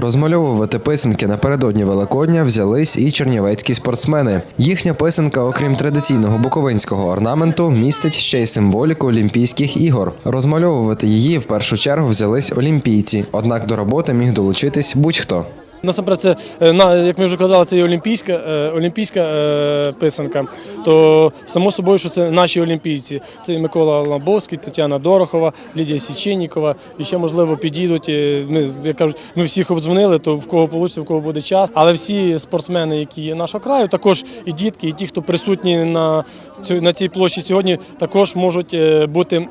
Розмальовувати писанки напередодні Великодня взялись і чернівецькі спортсмени. Їхня писанка, окрім традиційного буковинського орнаменту, містить ще й символіку Олімпійських ігор. Розмальовувати її в першу чергу взялись олімпійці, однак до роботи міг долучитись будь-хто. Насамперед, це е, як ми вже казали, це є олімпійська е, олімпійська е, писанка. То само собою, що це наші олімпійці. Це і Микола Ламбовський, Тетяна Дорохова, Лідія Січеннікова. І ще можливо підійдуть. Ми як кажуть, ми всіх обдзвонили, то в кого вийде, в кого буде час. Але всі спортсмени, які є нашого краю, також і дітки, і ті, хто присутні на цю на цій площі сьогодні, також можуть бути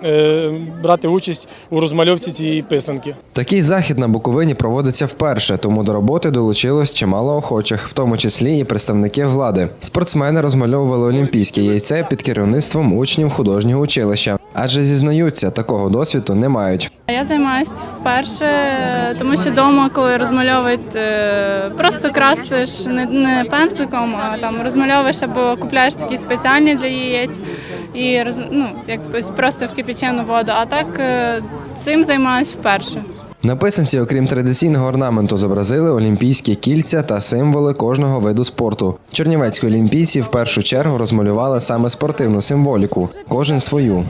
брати участь у розмальовці цієї писанки. Такий захід на Буковині проводиться вперше, тому до роботи долучилось чимало охочих, в тому числі і представники влади. Спортсмени розмальовували олімпійське яйце під керівництвом учнів художнього училища, адже зізнаються, такого досвіду не мають. Я займаюся вперше, тому що вдома, коли розмальовують, е, просто красиш не, пензиком, а там розмальовуєш або купляєш такі спеціальні для яєць і ну, якось просто в кипячену воду. А так е, цим займаюся вперше. На писанці, окрім традиційного орнаменту, зобразили олімпійські кільця та символи кожного виду спорту. Чернівецькі олімпійці в першу чергу розмалювали саме спортивну символіку, кожен свою.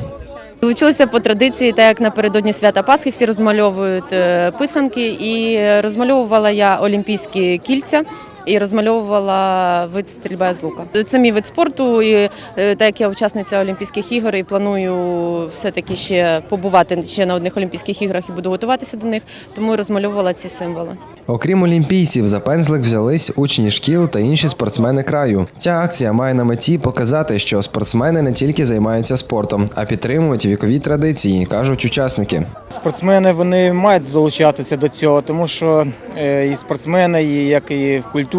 Долучилися по традиції, так як напередодні свята Пасхи всі розмальовують е, писанки, і розмальовувала я олімпійські кільця. І розмальовувала вид стрільби з лука. Це мій вид спорту, і е, так як я учасниця Олімпійських ігор і планую все-таки ще побувати ще на одних Олімпійських іграх і буду готуватися до них, тому розмальовувала ці символи. Окрім олімпійців, за пензлик взялись учні шкіл та інші спортсмени краю. Ця акція має на меті показати, що спортсмени не тільки займаються спортом, а підтримують вікові традиції, кажуть учасники. Спортсмени вони мають долучатися до цього, тому що е, і спортсмени, і як і в культурі,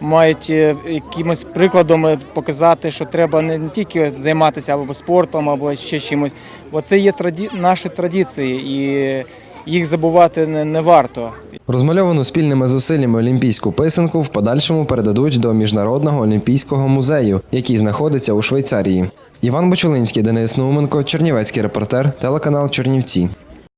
мають е, якимось прикладом е, показати, що треба не тільки займатися або спортом, або ще чимось, бо це є траді... наші традиції, і їх забувати не, варто. Розмальовану спільними зусиллями олімпійську писанку в подальшому передадуть до міжнародного олімпійського музею, який знаходиться у Швейцарії. Іван Бочулинський, Денис Науменко, Чернівецький репортер, телеканал Чернівці.